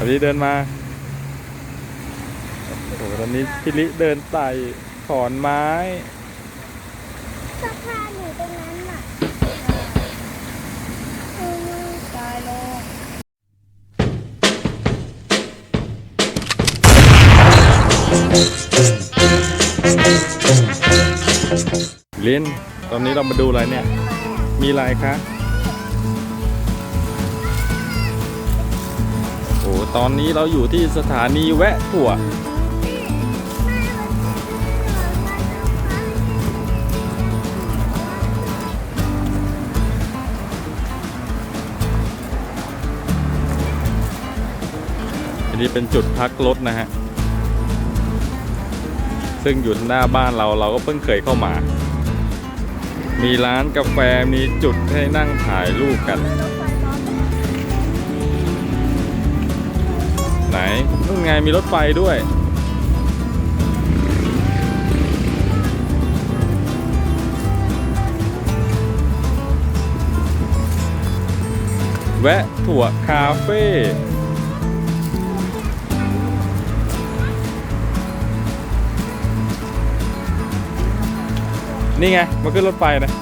อันนี้เดินมาโอ้โหตอนนี้พี่ลิเดินไต่ขอนไม้สะพานอยู่ตรงนั้นน่ะเออตายลงลินตอนนี้เรามาดูอะไรเนี่ย มีอะไรคะ อ้ตอนนี้เราอยู่ที่สถานีแวะถั่วอันนี้เป็นจุดพักรถนะฮะ ซึ่งอยู่หน้าบ้านเราเราก็เพิ่งเคยเข้ามา มีร้านกาแฟมีจุดให้นั่งถ่ายรูปกัน ไหนนู่นไงมีรถไฟด้วย แวะถั่วคาเฟ่นี่ไงมาขึ้นรถไฟนะ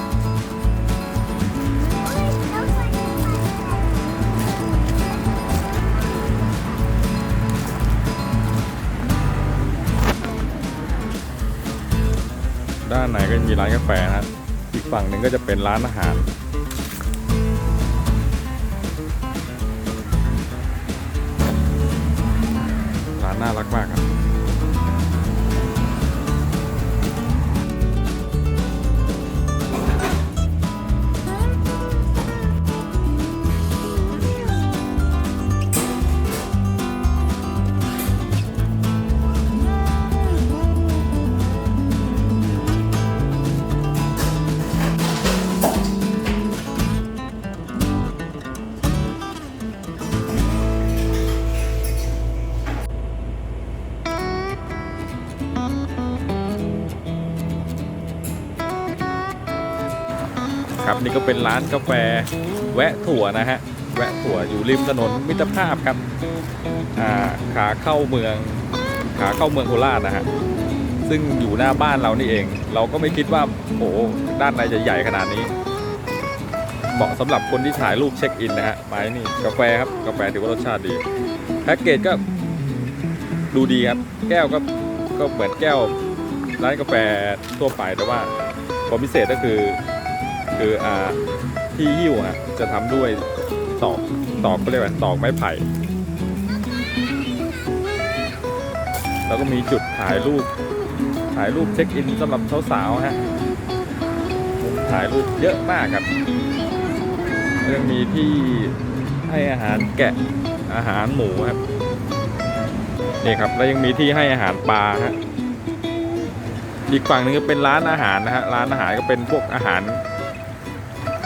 ด้านไหนก็มีร้านกาแฟนะอีกฝั่งหนึ่งก็จะเป็นร้านอาหาร ครับนี่ก็เป็นร้านกาแฟแวะถั่วนะฮะแวะถั่วอยู่ริมถนนมิตรภาพครับขาเข้าเมืองขาเข้าเมืองโคราชนะฮะซึ่งอยู่หน้าบ้านเรานี่เอง เราก็ไม่คิดว่าโอ้ด้านในจะใหญ่ขนาดนี้เหมาะสำหรับคนที่ถ่ายรูปเช็คอินนะฮะไม้นี่กาแฟครับกาแฟถือว่ารสชาติดีแพ็กเกจก็ดูดีครับ แก้วก็ก็เหมือนแก้วร้านกาแฟทั่วไปแต่ว่าความพิเศษก็คือ คืออ่าที่หิ้วฮะจะทำด้วยตอกตอกก็เรียกว่าตอกไม้ไผ่ แล้วก็มีจุดถ่ายรูป ถ่ายรูปเช็คอินสำหรับสาวๆฮะถ่ายรูปเยอะมากครับแล้วยังมีที่ให้อาหารแกะอาหารหมูครับนี่ครับแล้วยังมีที่ให้อาหารปลาฮะอีกฝั่งหนึงก็เป็นร้านอาหารนะฮะร้านอาหารก็เป็นพวกอาหาร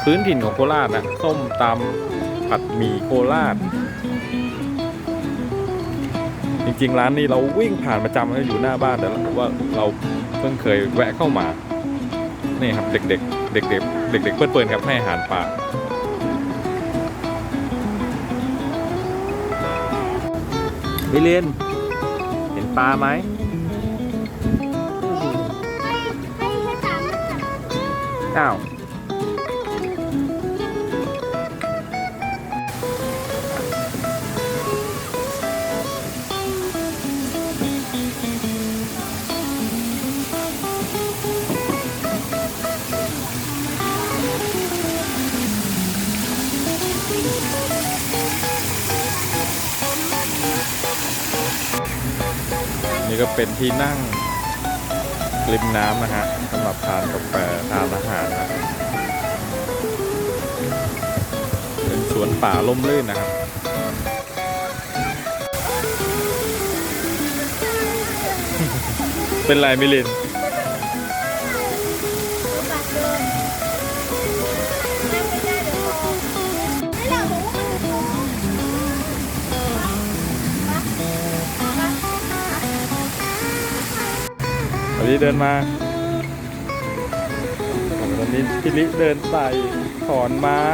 พื้นถิ่นของโคราชนะส้มตำผัดหมี่โคราช จริงๆ ร้านนี้เราวิ่งผ่านประจำนะอยู่หน้าบ้านแต่ว่าเราเพิ่งเคยแวะเข้ามา นี่ครับเด็กๆ เด็กๆ เด็กๆเพื่อนๆครับให้อาหารปลามิเลียนเห็นปลาไหมให้ให้สามมันจับอ้าว นี่ก็เป็นที่นั่งริมน้ำนะฮะสำหรับทานกาแฟทานอาหารนะเป็นสวนป่าล่มลื่นนะครับเป็นไรมิลิน ตอนนี้เดินมาตอนนี้พิลิเดินไต่ถอนไม้